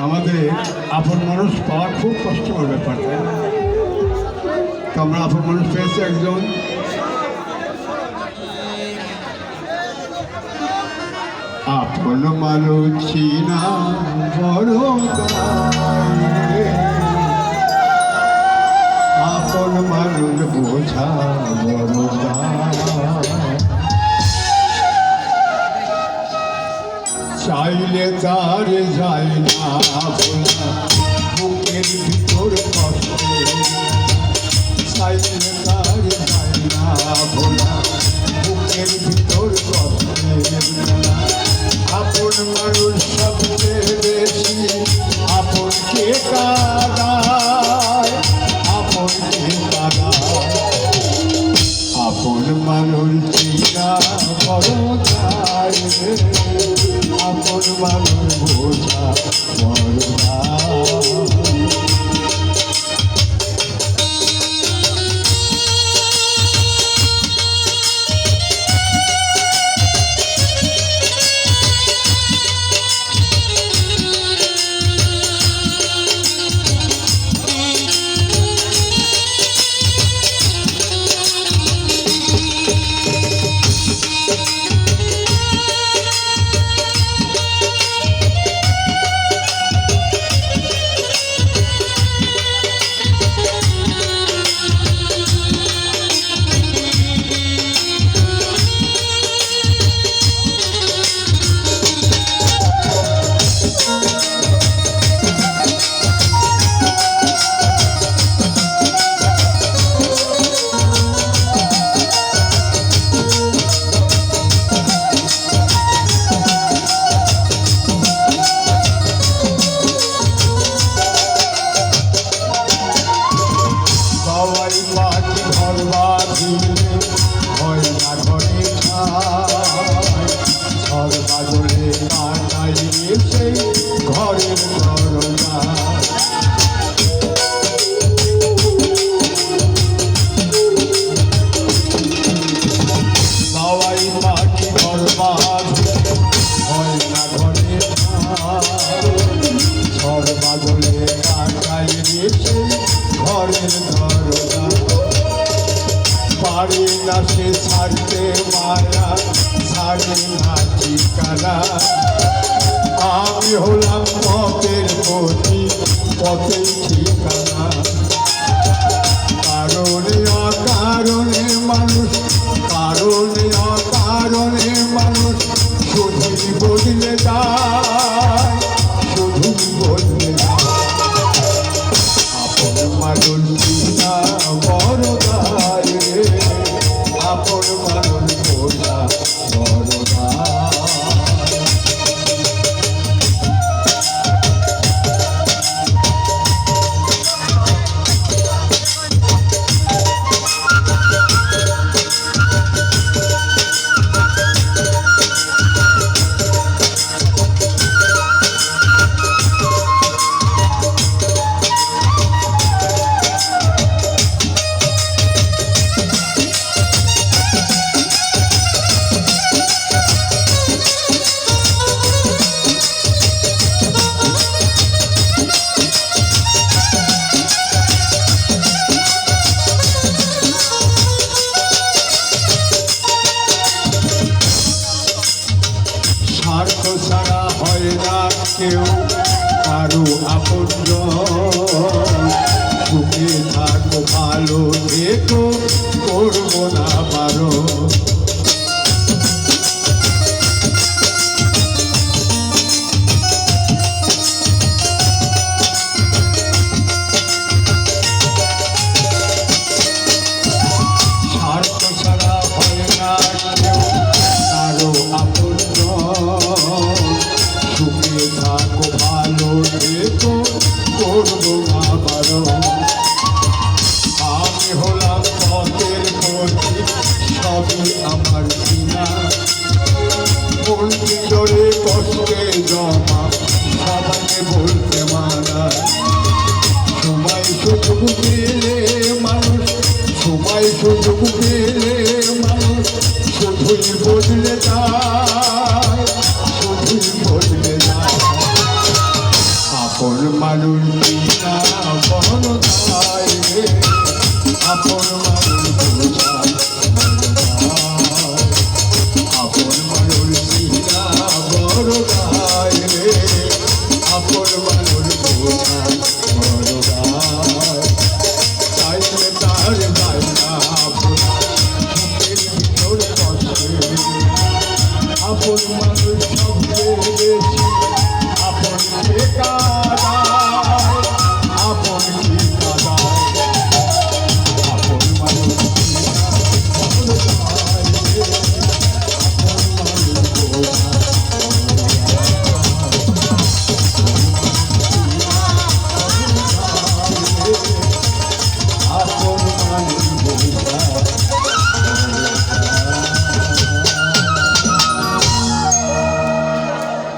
আমাদের আপন মানুষ পাওয়া খুব কষ্টকর ব্যাপার তো আমরা আপন মানুষ পেয়েছি একজন। আপন মানুষ চিনা বড় ভোলা বুকের ভিতর কষ্টে চাইলে তার না ভোলা বুকের ভিতর কষ্টে আপন মানুষ আপন মানুষ চিনা বড় রে। আপন মানুষ বোঝা বড় ঘর কাটাই সেই ঘরের দরজা সবাই পাখি ঘর হয় না ঘরে ঠাই কাটাই সেই ঘরের দরজা। পারি না সে ছাড়তে মায়া, ছাড়ে না ঠিকানা আমি হলাম পথের গতি পথের ঠিকানা। কারণে অকারণে মানুষ, কারণে অকারণে মানুষ শুধুই বদলে যায় কেউ কারও আপন সুখে থাকো ভালো থেকো করব না What you got? আপন মানুষ বেশি